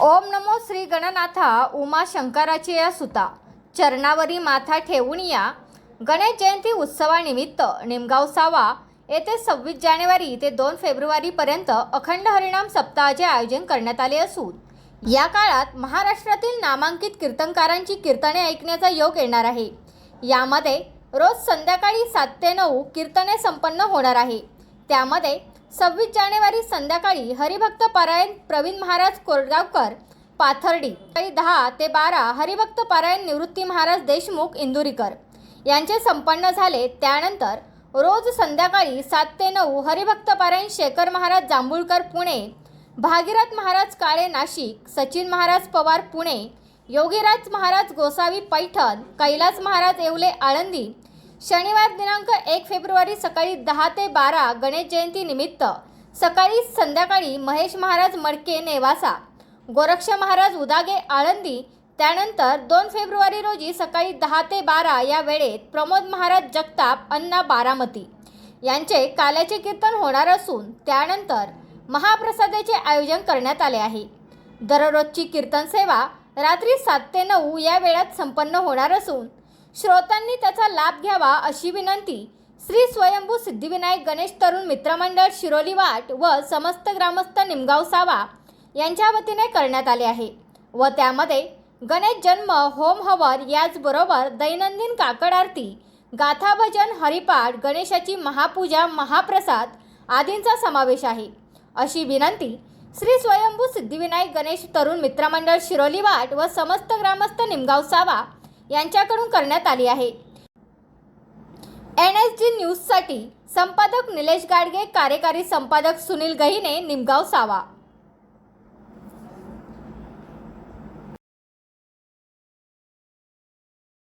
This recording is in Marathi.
ओम नमो श्री गणनाथा उमा शंकराची या सुता. चरणावरी माथा ठेवून या. गणेश जयंती उत्सवानिमित्त निमगाव सावा येथे सव्वीस जानेवारी ते दोन फेब्रुवारीपर्यंत अखंड हरिणाम सप्ताहाचे आयोजन करण्यात आले असून या काळात महाराष्ट्रातील नामांकित कीर्तनकारांची कीर्तने ऐकण्याचा योग येणार आहे. यामध्ये रोज संध्याकाळी सात ते नऊ कीर्तने संपन्न होणार आहे. त्यामध्ये सव्वीस जानेवारी संध्याकाळी हरिभक्त पारायण प्रवीण महाराज कोरगावकर पाथर्डी सकाळी दहा ते बारा हरिभक्त पारायण निवृत्ती महाराज देशमुख इंदुरीकर यांचे संपन्न झाले. त्यानंतर रोज संध्याकाळी सात ते नऊ हरिभक्त पारायण शेखर महाराज जांभूळकर पुणे भागीरथ महाराज काळे नाशिक सचिन महाराज पवार पुणे योगीराज महाराज गोसावी पैठण कैलास महाराज येवले आळंदी शनिवार दिनांक एक फेब्रुवारी सकाळी दहा ते बारा गणेश जयंती निमित्त. सकाळी संध्याकाळी महेश महाराज मडके नेवासा गोरक्ष महाराज उदागे आळंदी त्यानंतर दोन फेब्रुवारी रोजी सकाळी दहा ते बारा या वेळेत प्रमोद महाराज जगताप अण्णा बारामती यांचे काल्याचे कीर्तन होणार असून त्यानंतर महाप्रसादाचे आयोजन करण्यात आले आहे. दररोजची कीर्तन सेवा रात्री सात ते नऊ या वेळात संपन्न होणार असून श्रोतांनी त्याचा लाभ घ्यावा अशी विनंती. श्री स्वयंभू सिद्धिविनायक गणेश तरुण मित्रमंडळ शिरोली वाट व समस्त ग्रामस्थ निमगाव सावा यांच्या वतीने करण्यात आले आहे व त्यामध्ये गणेश जन्म होम हवर याचबरोबर दैनंदिन काकड आरती गाथा भजन हरिपाठ गणेशाची महापूजा महाप्रसाद आदींचा समावेश आहे. अशी विनंती श्री स्वयंभू सिद्धिविनायक गणेश तरुण मित्रमंडळ शिरोली वाट व समस्त ग्रामस्थ निमगाव सावा यांच्याकडून करण्यात आली आहे. एन एस जी न्यूजसाठी संपादक निलेश गाडगे कार्यकारी संपादक सुनील गहिने निमगाव सावा.